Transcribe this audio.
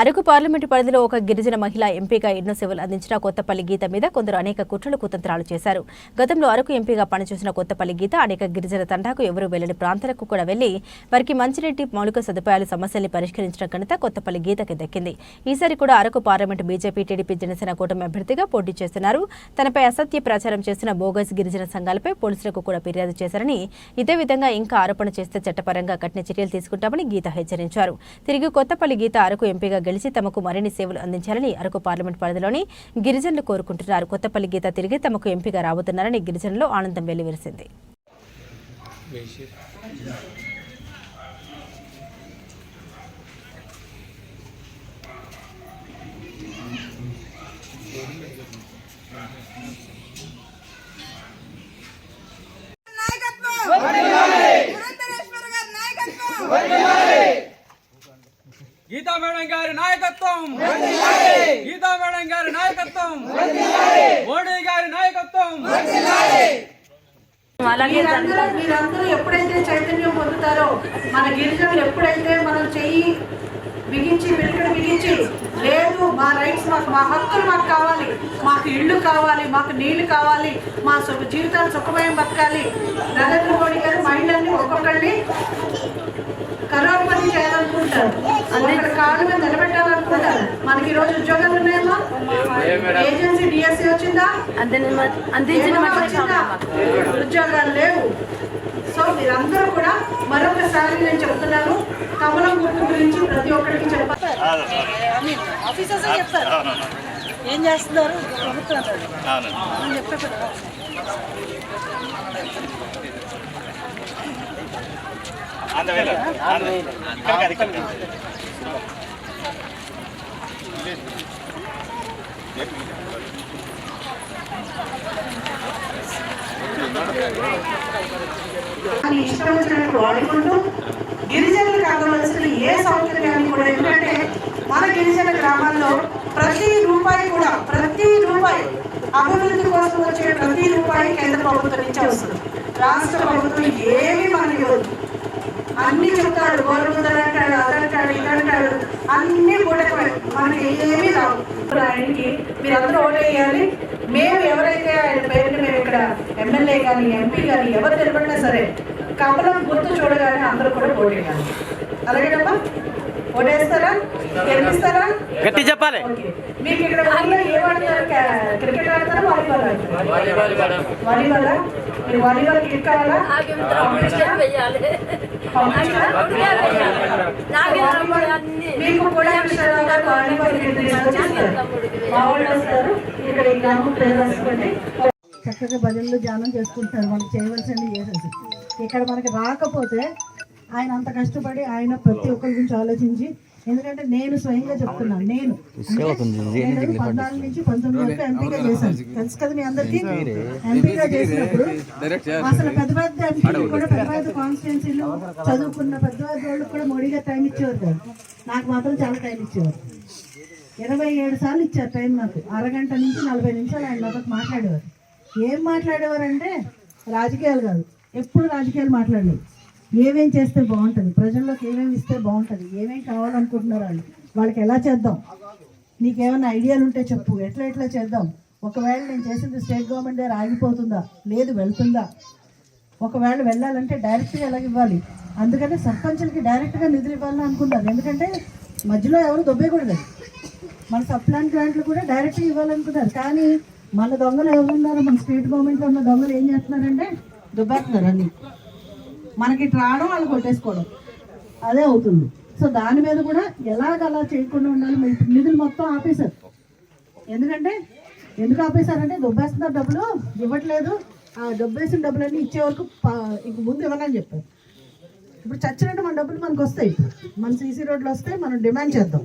Araku parliament పరిధిలో ఒక గిరిజన మహిళ ఎంపీగా ఎన్నో సేవలు అందించిన కొత్తపల్లి గీత మీద కొందరు అనేక కుట్రలు కుతంత్రాలు చేశారు. గతంలో అరకు ఎంపీగా పనిచేసిన కొత్తపల్లి గీత అనేక గిరిజన తండాకు ఎవరూ వెళ్ళని ప్రాంతాలకు కూడా వెళ్ళి వారికి మంచినీటి మౌలిక సదుపాయాల సమస్యల్ని పరిష్కరించిన ఘనత కొత్తపల్లి గీతకి దక్కింది ఈసారి కూడా Araku parliament BJP TDP Janasena కూటమి అభ్యర్థిగా పోటీ చేస్తున్నారు. తనపై అసత్య ప్రచారం చేసిన బోగస్ గిరిజన సంఘాలపై పోలీసులకు కూడా ఫిర్యాదు చేశారని ఇదే విధంగా ఇంకా ఆరోపణ చేస్తే చట్టపరంగా కఠిన చర్యలు తీసుకుంటామని గీత హెచ్చరించారు. తిరిగి కొత్తపల్లి గీత అరకు ఎంపీగా గెలిచి తమకు మరిన్ని సేవలు అందించాలని అరకు పార్లమెంట్ పరిధిలోని గిరిజనులు కోరుకుంటున్నారు. కొత్తపల్లి గీత తిరిగి తమకు ఎంపీగా రాబోతున్నారని గిరిజనులు ఆనందం వెల్లివిరిసింది నాయకత్వం పురంధరేశ్వర గారి నాయకత్వం గీతా మేడం గారి నాయకత్వం. గీతా మేడం గారి నాయకత్వం. మోడీ గారి నాయకత్వం. మీరందరూ మీరందరూ ఎప్పుడైతే చైతన్యం పొందుతారో మన గిరిజనులు ఎప్పుడైతే మనం చెయ్యి బిగించి వెలుకడు బిగించి లేదు మా రైట్స్ మాకు మా హక్కులు మాకు కావాలి మాకు ఇళ్ళు కావాలి మాకు నీళ్ళు కావాలి మా సుఖ జీవితాలు సుఖమయం బతకాలి. నరేంద్ర మోడీ గారు మహిళల్ని మనకి ఈ రోజు ఉద్యోగాలు ఉన్నాయమ్మా? ఏజెన్సీ డిఎస్సి వచ్చిందా? వచ్చిందా? ఉద్యోగాలు లేవు. సో మీరందరూ కూడా మరొకసారి నేను చెప్తున్నాను. కమలం గుర్తు గురించి ప్రతి ఒక్కరికి చెప్పాలి ఆఫీసర్స్ చెప్తారు ఏం చేస్తున్నారు? ప్రభుత్వం. అని ఇష్టం వచ్చినట్టు వాడుకుంటూ గిరిజనులకు అందవలసిన ఏ సౌకర్యాన్ని కూడా ఎందుకంటే మన గిరిజన గ్రామాల్లో ప్రతి రూపాయి కూడా ప్రతి రూపాయి అభివృద్ధి కోసం వచ్చే ప్రతి రూపాయి కేంద్ర ప్రభుత్వం నుంచి వస్తుంది. రాష్ట్ర ప్రభుత్వం ఏమి మనకి ఇవ్వదు. అన్ని చెప్తాడు గోరుముద్దలు అంటాడు అదంటాడు ఇదంటాడు అన్ని కూడా మనకి ఏమీ రావు. ఇప్పుడు ఆయనకి మీరందరూ ఓటేయాలి మేము ఎవరైతే ఆయన పేరుని మేము ఇక్కడ ఎమ్మెల్యే కానీ ఎంపీ కానీ ఎవరు నిలబడినా సరే కమలం గుర్తు చూడగానే అందరూ కూడా ఓటేయాలి అలాగేనమ్మా ఓటేస్తారా? గెలిపిస్తారా? గట్టి చెప్పాలి. మీకు ఇక్కడ ఊళ్ళో ఏం ఆడతారు కా- క్రికెట్ ఆడతారా వాలీబాల్ ఆడతారా? వాలీబాల్? మీరు వాలీబాల్ కిట్ కావాలా మీకు కూడా వాళ్ళు చక్కగా భజనలు ధ్యానం చేసుకుంటారు మనకు చేయవలసింది చేసేసి ఇక్కడ మనకి రాకపోతే ఆయన అంత కష్టపడి ఆయన ప్రతి ఒక్కరి గురించి ఆలోచించి ఎందుకంటే నేను స్వయంగా చెప్తున్నాను నేను. నేను పద్నాలుగు నుంచి పంతొమ్మిది వరకు ఎంపీగా చేశాను. తెలుసు కదా మీ అందరికీ? ఎంపీగా చేసినప్పుడు అసలు పెద్ద పెద్ద ఎంపీలు కూడా పెద్ద పెద్ద కాన్స్టిట్యున్సీలు చదువుకున్న పెద్ద పెద్ద వాళ్ళకి కూడా మోడీ గారు టైం ఇచ్చేవారు కాదు. నాకు మాత్రం చాలా టైం ఇచ్చేవారు. ఇరవై ఏడు సార్లు ఇచ్చారు టైం నాకు. అరగంట నుంచి నలభై నిమిషాలు ఆయన నాతో మాట్లాడేవారు. ఏం మాట్లాడేవారంటే రాజకీయాలు కాదు. ఎప్పుడు రాజకీయాలు మాట్లాడలేదు. ఏమేం చేస్తే బాగుంటుంది? ప్రజల్లోకి ఏమేమి ఇస్తే బాగుంటుంది? ఏమేం కావాలనుకుంటున్నారు వాళ్ళు? వాళ్ళకి ఎలా చేద్దాం? నీకేమైనా ఐడియాలు ఉంటే చెప్పు. ఎట్లా ఎట్లా చేద్దాం? ఒకవేళ నేను చేసింది స్టేట్ గవర్నమెంట్ దగ్గర ఆగిపోతుందా లేదు వెళ్తుందా? ఒకవేళ వెళ్ళాలంటే డైరెక్ట్గా ఎలాగ ఇవ్వాలి. అందుకనే సర్పంచులకి డైరెక్ట్గా నిధులు ఇవ్వాలని అనుకున్నారు ఎందుకంటే మధ్యలో ఎవరు దొబ్బేయకూడదు. మన సప్లాన్ గ్రాంట్లు కూడా డైరెక్ట్గా ఇవ్వాలనుకున్నారు కానీ మన దొంగలు ఎవరున్నారు మన స్టేట్ గవర్నమెంట్లో ఉన్న దొంగలు ఏం చేస్తున్నారంటే దుబ్బేస్తున్నారు అన్నీ. మనకి ఇట్లా రావడం వాళ్ళు కొట్టేసుకోవడం. అదే అవుతుంది. సో దాని మీద కూడా ఎలాగ అలా చేయకుండా ఉండాలి? నిధులు మొత్తం ఆపేశారు. ఎందుకంటే ఎందుకు ఆపేశారంటే దుబ్బేస్తున్నారు డబ్బులు ఇవ్వట్లేదు. ఆ డబ్బేసిన డబ్బులన్నీ ఇచ్చే వరకు ఇంక ముందు ఇవ్వనని చెప్పారు. ఇప్పుడు చచ్చినట్టు మన డబ్బులు మనకు వస్తాయి మన సీసీ రోడ్లు వస్తే మనం డిమాండ్ చేద్దాం.